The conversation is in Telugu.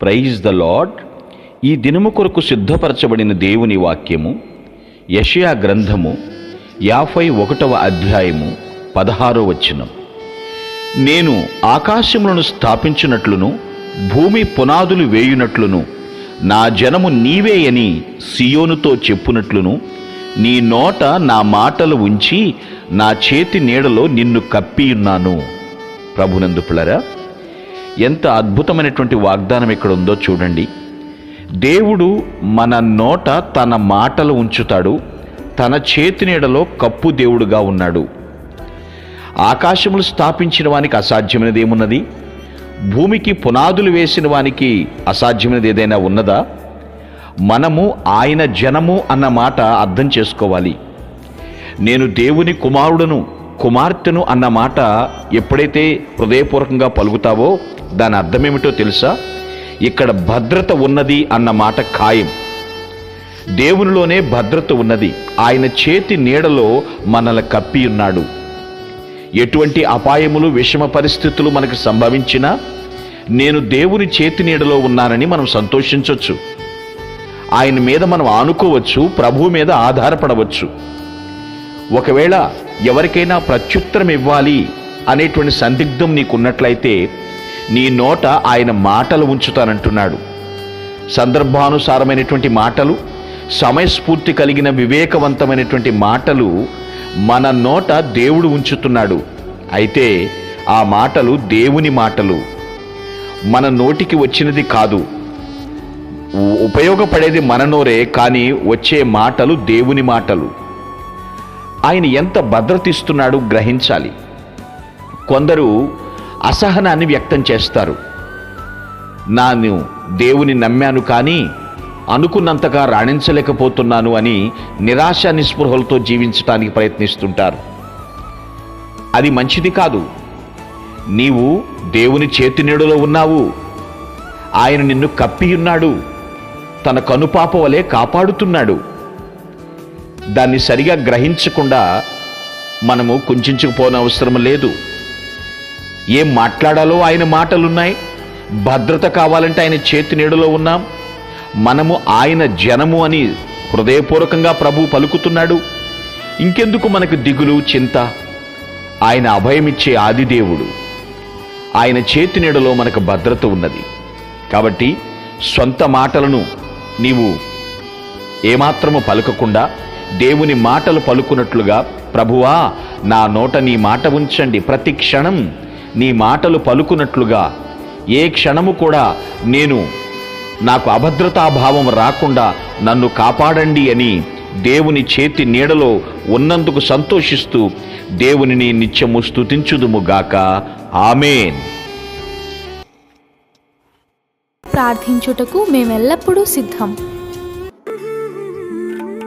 ప్రైజ్ ద లాడ్ ఈ దినము కొరకు సిద్ధపరచబడిన దేవుని వాక్యము యషయా గ్రంథము యాభై ఒకటవ అధ్యాయము పదహారో వచనం. నేను ఆకాశములను స్థాపించినట్లును భూమి పునాదులు వేయునట్లును నా జనము నీవే అని సియోనుతో చెప్పునట్లును నీ నోట నా మాటలు ఉంచి నా చేతి నీడలో నిన్ను కప్పియున్నాను. ప్రభునందు పిల్లరా ఎంత అద్భుతమైనటువంటి వాగ్దానం ఇక్కడ ఉందో చూడండి. దేవుడు మన నోట తన మాటలు ఉంచుతాడు. తన చేతి నీడలో కప్పు దేవుడుగా ఉన్నాడు. ఆకాశములు స్థాపించిన వానికి అసాధ్యమైనది ఏమున్నది? భూమికి పునాదులు వేసిన వానికి అసాధ్యమైనది ఏదైనా ఉన్నదా? మనము ఆయన జనము అన్న మాట అర్థం చేసుకోవాలి. నేను దేవుని కుమారుడును కుమార్తెను అన్న మాట ఎప్పుడైతే హృదయపూర్వకంగా పలుకుతావో దాని అర్థమేమిటో తెలుసా? ఇక్కడ భద్రత ఉన్నది అన్న మాట ఖాయం. దేవునిలోనే భద్రత ఉన్నది. ఆయన చేతి నీడలో మనల్ని కప్పి ఉన్నాడు. ఎటువంటి అపాయములు విషమ పరిస్థితులు మనకు సంభవించినా నేను దేవుని చేతి నీడలో ఉన్నానని మనం సంతోషించవచ్చు ఆయన మీద మనం ఆనుకోవచ్చు ప్రభువు మీద ఆధారపడవచ్చు. ఒకవేళ ఎవరికైనా ప్రత్యుత్తరం ఇవ్వాలి అనేటువంటి సందిగ్ధం నీకున్నట్లయితే నీ నోట ఆయన మాటలు ఉంచుతానంటున్నాడు. సందర్భానుసారమైనటువంటి మాటలు సమయస్ఫూర్తి కలిగిన వివేకవంతమైనటువంటి మాటలు మన నోట దేవుడు ఉంచుతున్నాడు. అయితే ఆ మాటలు దేవుని మాటలు. మన నోటికి వచ్చినది కాదు. ఉపయోగపడేది మన నోరే కానీ వచ్చే మాటలు దేవుని మాటలు. ఆయన ఎంత భద్రతిస్తున్నాడు గ్రహించాలి. కొందరు అసహనాన్ని వ్యక్తం చేస్తారు. నాను దేవుని నమ్మాను కానీ అనుకున్నంతగా రాణించలేకపోతున్నాను అని నిరాశ నిస్పృహలతో జీవించటానికి ప్రయత్నిస్తుంటారు. అది మంచిది కాదు. నీవు దేవుని చేతి నీడలో ఉన్నావు. ఆయన నిన్ను కప్పియున్నాడు. తన కనుపాప వలె కాపాడుతున్నాడు. దాన్ని సరిగా గ్రహించకుండా మనము కుంచుకుపోనవసరం లేదు. ఏం మాట్లాడాలో ఆయన మాటలున్నాయి. భద్రత కావాలంటే ఆయన చేతి నీడలో ఉన్నాం. మనము ఆయన జనము అని హృదయపూర్వకంగా ప్రభు పలుకుతున్నాడు. ఇంకెందుకు మనకు దిగులు చింత? ఆయన అభయమిచ్చే ఆదిదేవుడు ఆయన చేతి నీడలో మనకు భద్రత ఉన్నది. కాబట్టి సొంత మాటలను నీవు ఏమాత్రము పలుకకుండా దేవుని మాటలు పలుకున్నట్లుగా ప్రభువా నా నోట నీ మాట ఉంచండి. ప్రతి క్షణం నీ మాటలు పలుకున్నట్లుగా ఏ క్షణము కూడా నేను నాకు అభద్రతాభావం రాకుండా నన్ను కాపాడండి అని దేవుని చేతి నీడలో ఉన్నందుకు సంతోషిస్తూ దేవునిని నిత్యము స్థుతించుదుముగాక ఆమెన్. ప్రార్థించుటకు మేమెల్లప్పుడూ సిద్ధం.